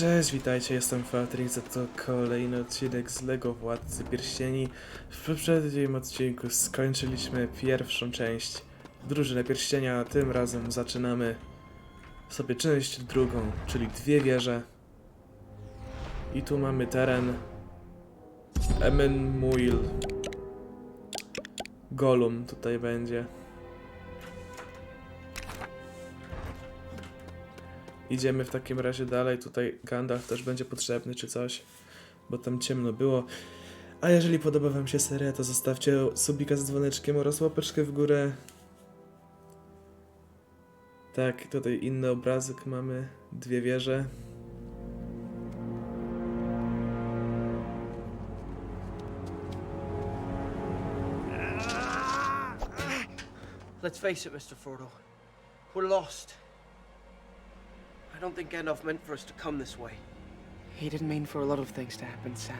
Cześć, witajcie, jestem Fatrik, za to kolejny odcinek z LEGO Władcy Pierścieni. W poprzednim odcinku skończyliśmy pierwszą część Drużyny Pierścienia, a tym razem zaczynamy sobie część drugą, czyli dwie wieże. I tu mamy teren Emenmuil. Golum tutaj będzie. Idziemy w takim razie dalej. Tutaj Gandalf też będzie potrzebny czy coś, bo tam ciemno było. A jeżeli podoba Wam się seria, to zostawcie subika z dzwoneczkiem oraz łapeczkę w górę. Tak, tutaj inny obrazek mamy. Dwie wieże. Let's face it, Mr. Frodo. We're lost. I don't think Gandalf meant for us to come this way. He didn't mean for a lot of things to happen, Sam.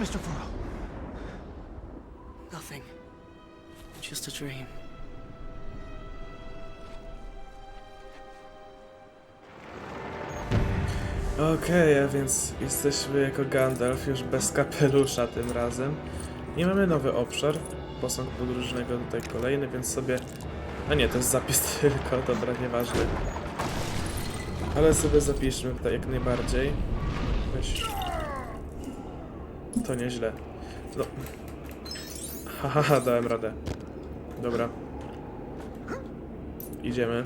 Mr. Frodo? Nothing. Just a dream. Okej, a więc jesteśmy jako Gandalf już bez kapelusza tym razem. I mamy nowy obszar. Posąg podróżnego tutaj kolejny, więc sobie... A nie, to jest zapis tylko, dobra, nieważne. Ale sobie zapiszmy tutaj jak najbardziej. Weź. To nieźle. No. Haha, dałem radę. Dobra. Idziemy.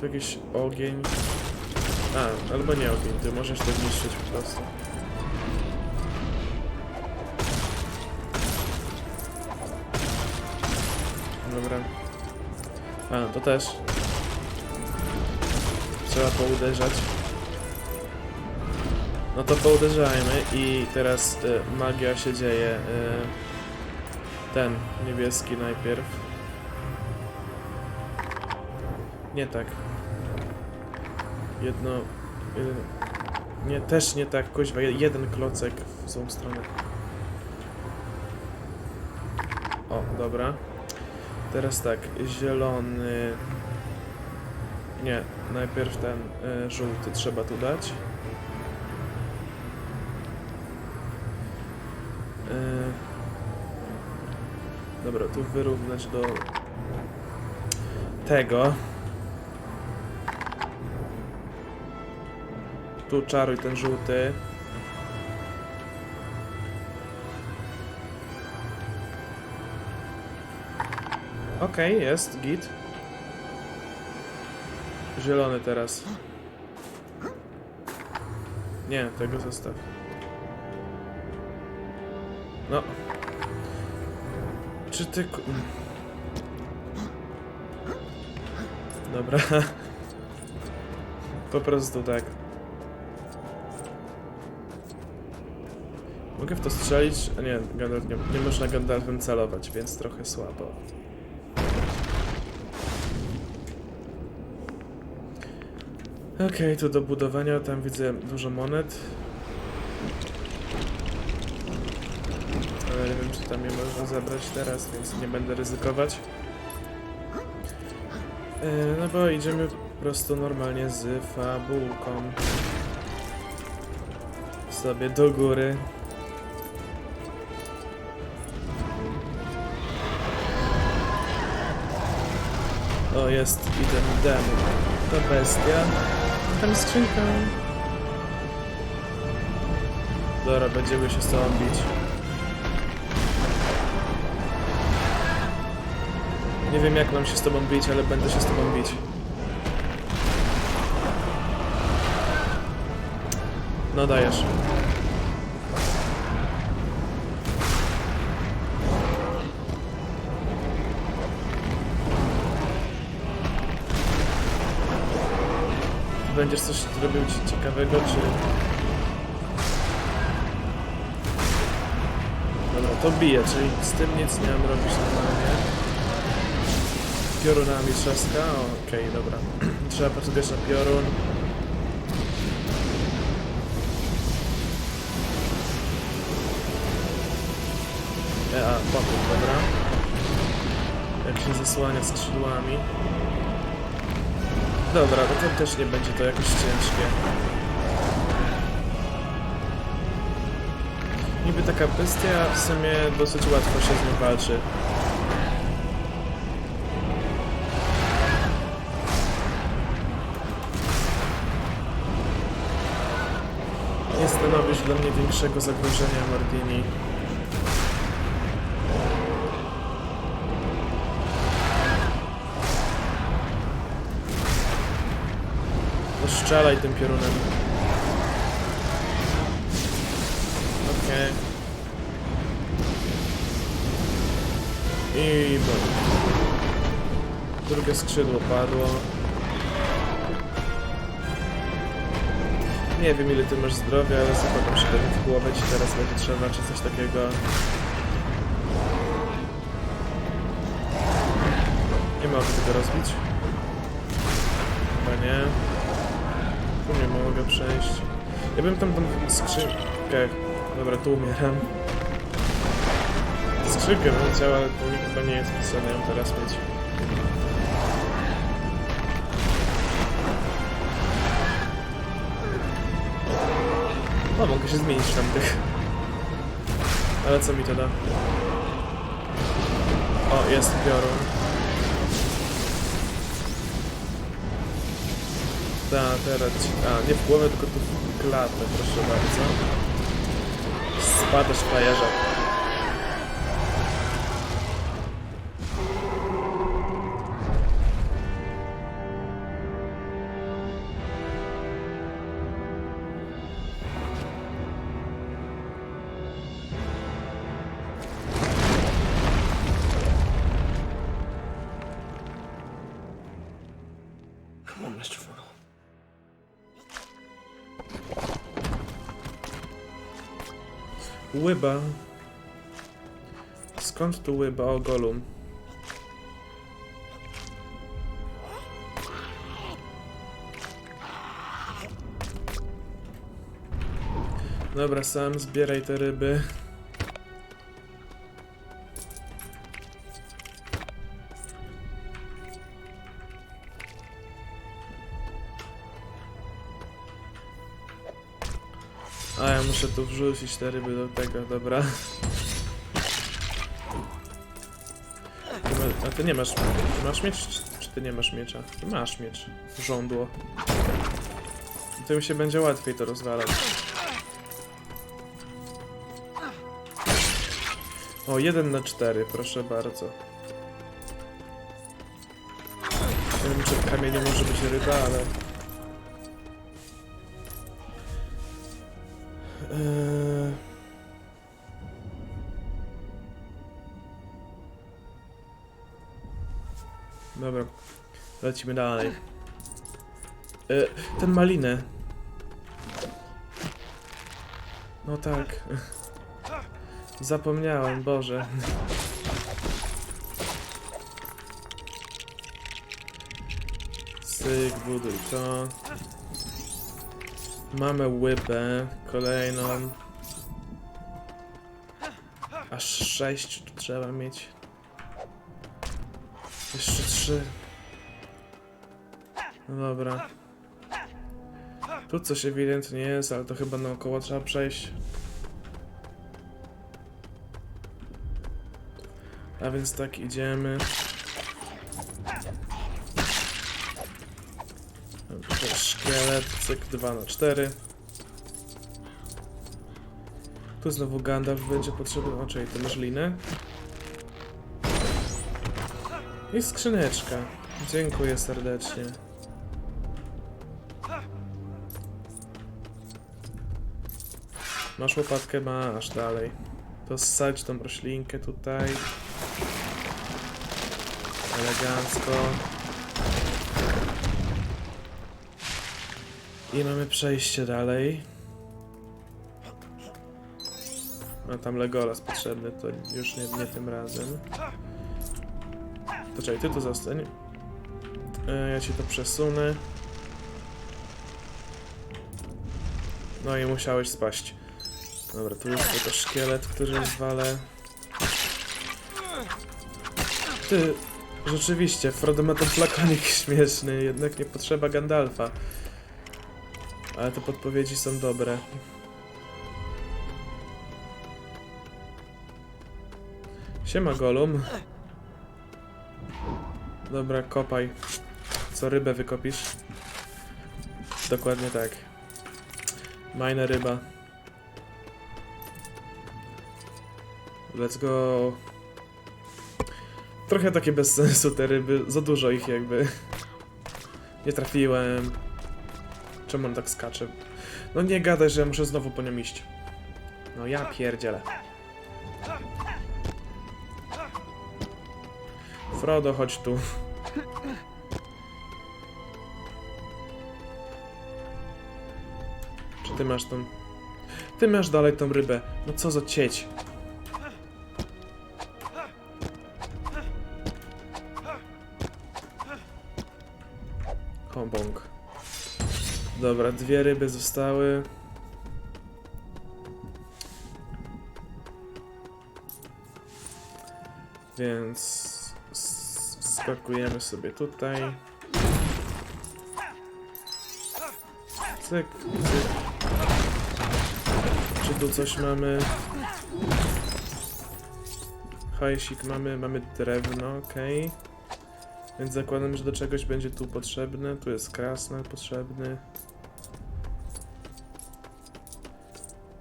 Tu jakiś ogień. A, albo nie ogień, ty możesz to zniszczyć po prostu. Dobra. A, to też. Trzeba pouderzać. No to pouderzajmy i teraz y, magia się dzieje. Y, ten niebieski najpierw. Nie tak. Jedno. Jeden, nie, też nie tak, kuźwa. je- Jeden klocek w złą stronę. O, dobra. Teraz tak, zielony. Nie, najpierw ten y, żółty trzeba tu dać. Dobra, tu wyrównać do tego. Tu czaruj ten żółty. Okej, jest, git. Zielony teraz. Nie, tego zostaw. No. Czy ty... Dobra. Po prostu tak. Mogę w to strzelić? A nie, Gandalf nie, nie można Gandalfem celować, więc trochę słabo. Okej, tu do budowania, tam widzę dużo monet. Ale nie wiem, czy tam je można zabrać teraz, więc nie będę ryzykować. E, no bo idziemy po prostu normalnie z fabułką. Sobie do góry. O, jest i ten demon. To bestia. Tam skrzynka. Dobra, będziemy się z tobą bić. Nie wiem jak mam się z tobą bić, ale będę się z tobą bić. No dajesz. Będziesz coś robił ci ciekawego, czy... Dobra, to bije, czyli z tym nic nie mam robić normalnie. Piorunami trzaska, okej, dobra. Trzeba poczekać na piorun. E, a, pokój, dobra. Jak się zasłania skrzydłami. Dobra, to ten też nie będzie to jakoś ciężkie. Niby taka bestia, w sumie dosyć łatwo się z nią walczy. Dla mnie większego zagrożenia, Mordini. Poszczelaj tym piorunem. Okej. I bo. Drugie skrzydło padło. Nie wiem ile ty masz zdrowia, ale zapewne się pewnie w głowę ci teraz będzie trzeba, czy coś takiego. Nie mogę tego rozbić. Chyba nie. Tu nie mogę przejść. Ja bym tam tą skrzynkę... Dobra, tu umieram. Skrzynkę bym chciał, ale to chyba nie jest pisane ją teraz mieć. O, mogę się zmienić w tamtych. Ale co mi to da? O, jest piorun. Ta, teraz ci... A, nie w głowę, tylko tu w klatę, proszę bardzo. Spadasz, frajerze. Łyba. Skąd tu łyba o Golum? Dobra, sam zbieraj te ryby. A ja muszę tu wrzucić te ryby do tego, dobra. A ty nie masz. Ty masz miecz, czy, ty nie masz miecza? Ty masz miecz. Żądło. Tym się będzie łatwiej to rozwalać. O, 1 na 4, proszę bardzo. Nie wiem, czy w kamieniu może być ryba, ale... Dobra, lecimy dalej. E, ten malinę. No tak. Zapomniałem, Boże. Syk, buduj to. Mamy łybę, kolejną. Aż sześć trzeba mieć. Jeszcze trzy. No dobra. Tu coś ewidentnie jest, ale to chyba naokoło trzeba przejść. A więc tak, idziemy. Szkielet, cyk 2 na 4 Tu znowu Gandalf będzie potrzebny. O, czyli ty masz linę. I skrzyneczka. Dziękuję serdecznie. Masz łopatkę? Masz dalej. To ssadź tą roślinkę tutaj. Elegancko. I mamy przejście dalej. A tam Legolas potrzebny, to już nie, nie tym razem. To czekaj, ty tu zostań. E, ja ci to przesunę. No i musiałeś spaść. Dobra, tu jest tylko szkielet, który zwalę. Ty, rzeczywiście, Frodo ma ten flakonik śmieszny, jednak nie potrzeba Gandalfa. Ale te podpowiedzi są dobre. Siema Golum. Dobra, kopaj. Co rybę wykopisz? Dokładnie tak. Majna ryba. Let's go. Trochę takie bez sensu te ryby. Za dużo ich jakby. Nie trafiłem. Czemu on tak skacze? No nie gadaj, że muszę znowu po nią iść. No ja pierdzielę. Frodo, chodź tu. Ty masz tą... Ty masz dalej tą rybę. No co za cieć. Hombong. Dobra, dwie ryby zostały. Więc skakujemy sobie tutaj. Cyk, cyk. Czy tu coś mamy? Hajsik mamy, mamy drewno, okej. Więc zakładam, że do czegoś będzie tu potrzebne. Tu jest krasnal potrzebny.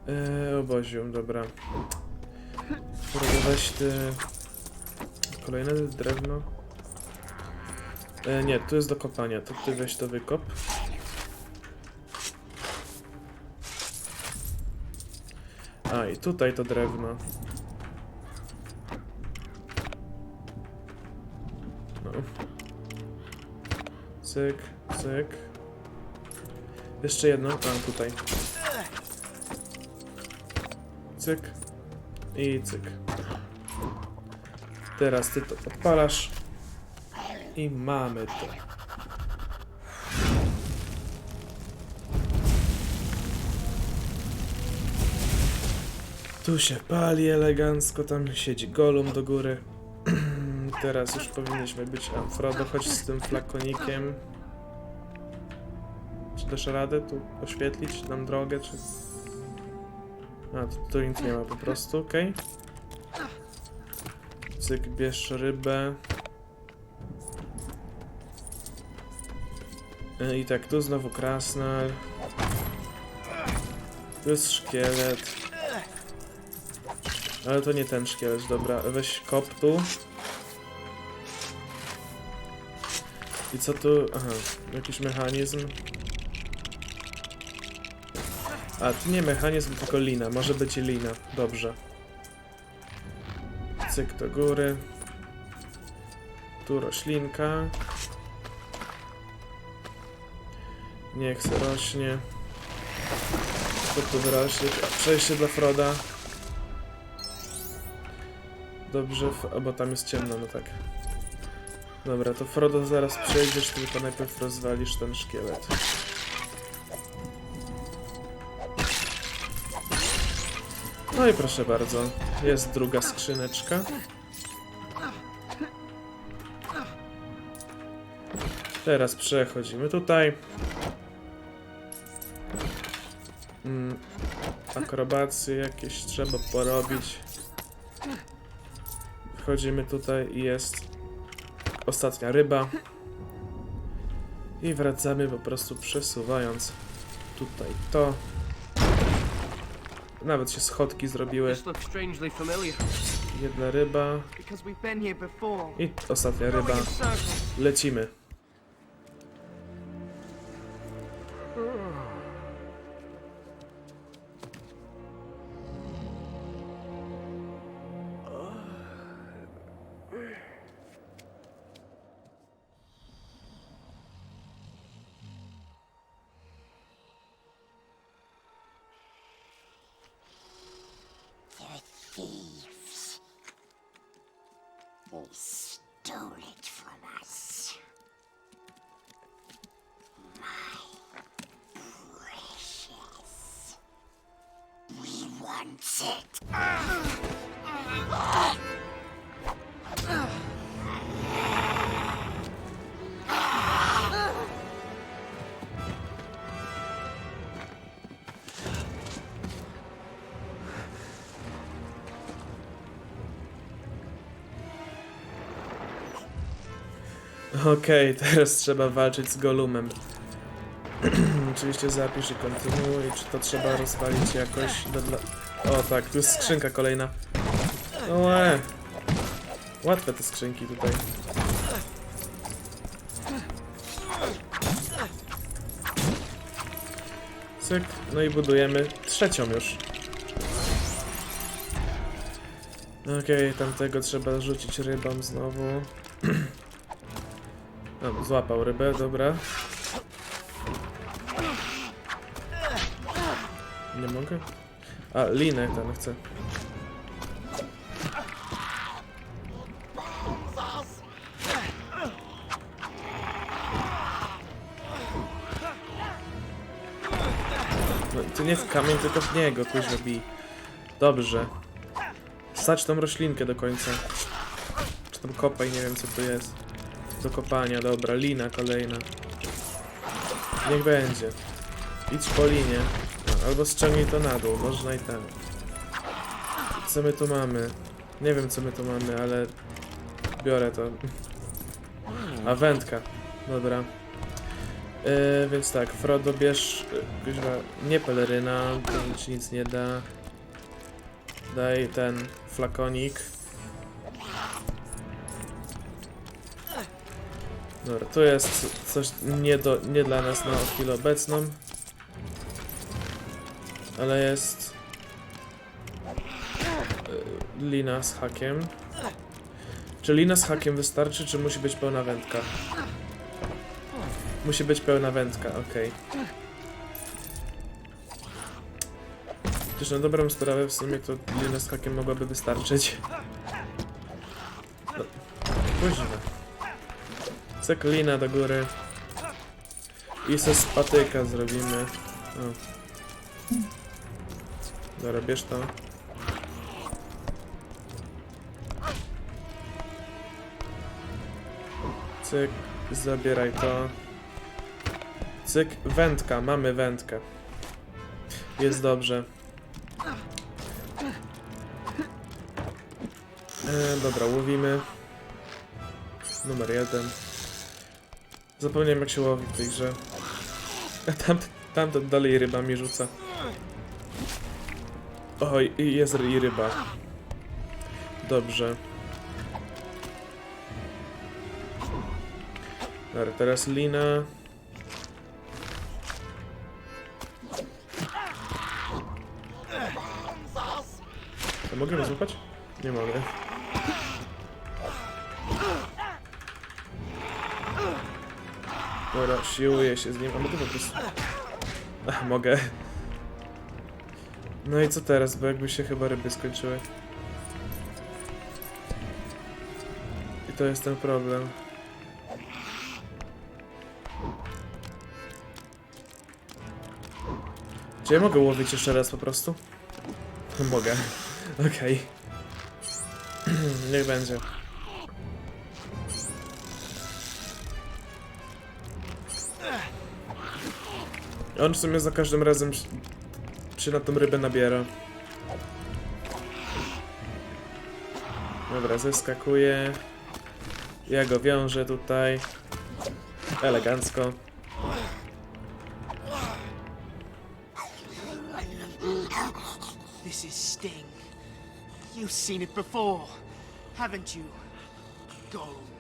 Eee, obozium, dobra. Weź ty... Kolejne drewno. E, nie, tu jest do kopania, to ty weź to wykop. I tutaj to drewno. No. Cyk, cyk. Jeszcze jedno, a tutaj. Cyk. I cyk. Teraz ty to odpalasz. I mamy to. Tu się pali elegancko, tam siedzi golum do góry. Teraz już powinniśmy być. Frodo, chodź z tym flakonikiem. Czy dasz radę tu oświetlić nam drogę, czy... A, tu, tu nic nie ma po prostu, okej. Cyk, bierz rybę. E, I tak, tu znowu krasnal. Tu jest szkielet. Ale to nie ten szkielet, dobra. Weź kop tu. I co tu? Aha, jakiś mechanizm. A, tu nie mechanizm, tylko lina. Może być lina. Dobrze. Cyk do góry. Tu roślinka. Niech se rośnie. Co tu wyrośnie? A, Przejście dla Froda. Dobrze, bo tam jest ciemno, no tak. Dobra, to Frodo zaraz przejdziesz, tylko najpierw rozwalisz ten szkielet. No i proszę bardzo, jest druga skrzyneczka. Teraz przechodzimy tutaj. Mm, akrobacje jakieś trzeba porobić. Wchodzimy tutaj i jest ostatnia ryba. I wracamy po prostu przesuwając tutaj to. Nawet się schodki zrobiły. Jedna ryba i ostatnia ryba. Lecimy. Okej, teraz trzeba walczyć z Golumem. Oczywiście zapisz i kontynuuj. Czy to trzeba rozwalić jakoś? Do, dla... O tak, tu jest skrzynka kolejna. No łe. Łatwe te skrzynki tutaj. Cyk, no i budujemy trzecią już. Okej, tamtego trzeba rzucić rybą znowu. No, złapał rybę, dobra. Nie mogę? A, linę ten chcę. No, to nie w kamień, tylko w niego, kuźwa bij. Dobrze. Stać tą roślinkę do końca. Czy tam kopaj, nie wiem co to jest. Do kopania, dobra, lina kolejna. Niech będzie. Idź po linie. Albo ściągnij to na dół, można i tam. Co my tu mamy? Nie wiem co my tu mamy, ale biorę to. A wędka. Dobra. Yy, więc tak, Frodo bierz yy, kuźwa, nie peleryna, to ci nic nie da. Daj ten flakonik. Dobra, tu jest coś nie, do, nie dla nas na chwilę obecną. Ale jest... y, Lina z hakiem. Czy lina z hakiem wystarczy, czy musi być pełna wędka? Musi być pełna wędka, okej. Przecież na dobrą sprawę w sumie to lina z hakiem mogłaby wystarczyć. No, później. Cyk, lina do góry. I se z patyka zrobimy. O. Dobra, bierz to. Cyk, zabieraj to. Cyk, wędka, mamy wędkę. Jest dobrze. E, dobra, łowimy. Numer jeden. Zapomniałem jak się łowi w tej grze. Tam, tam to dalej ryba mi rzuca. Oj, jest i ryba. Dobrze. Dobra, teraz lina. A mogę go złapać? Nie mogę. Dobra, siłuję się z nim, a mogę po prostu... Ach, mogę. No i co teraz, bo jakby się chyba ryby skończyły. I to jest ten problem. Czy ja mogę łowić jeszcze raz po prostu? Mogę. Okej. Niech będzie. On w sumie za każdym razem się na tą rybę nabiera. Dobra, zeskakuje. Ja go wiążę tutaj. Elegancko. This is Sting. You've seen it before, haven't you? Go.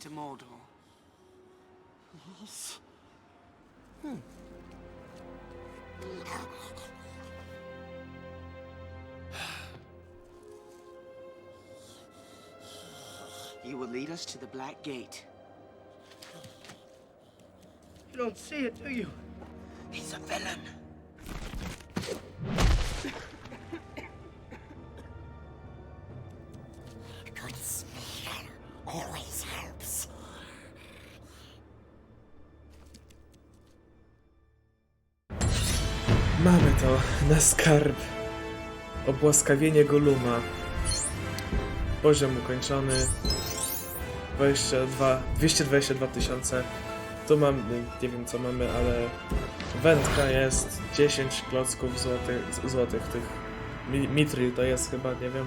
to Mordor. Yes. Hmm. You will lead us to the Black Gate. You don't see it, do you? He's a villain. Na skarb. Obłaskawienie Goluma. Poziom ukończony. 22, 222 tysiące. Tu mam, nie wiem co mamy, ale wędka jest 10 klocków złotych, złotych tych. Mi- Mitril to jest chyba, nie wiem.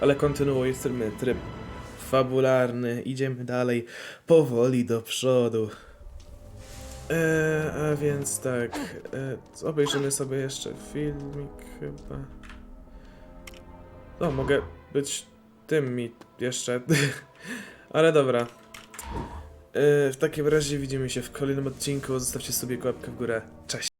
Ale kontynuuj tryb, tryb fabularny. Idziemy dalej, powoli do przodu. E, a więc tak, e, obejrzymy sobie jeszcze filmik chyba. No, mogę być tym mi jeszcze. Ale dobra. E, w takim razie widzimy się w kolejnym odcinku. Zostawcie sobie łapkę w górę. Cześć.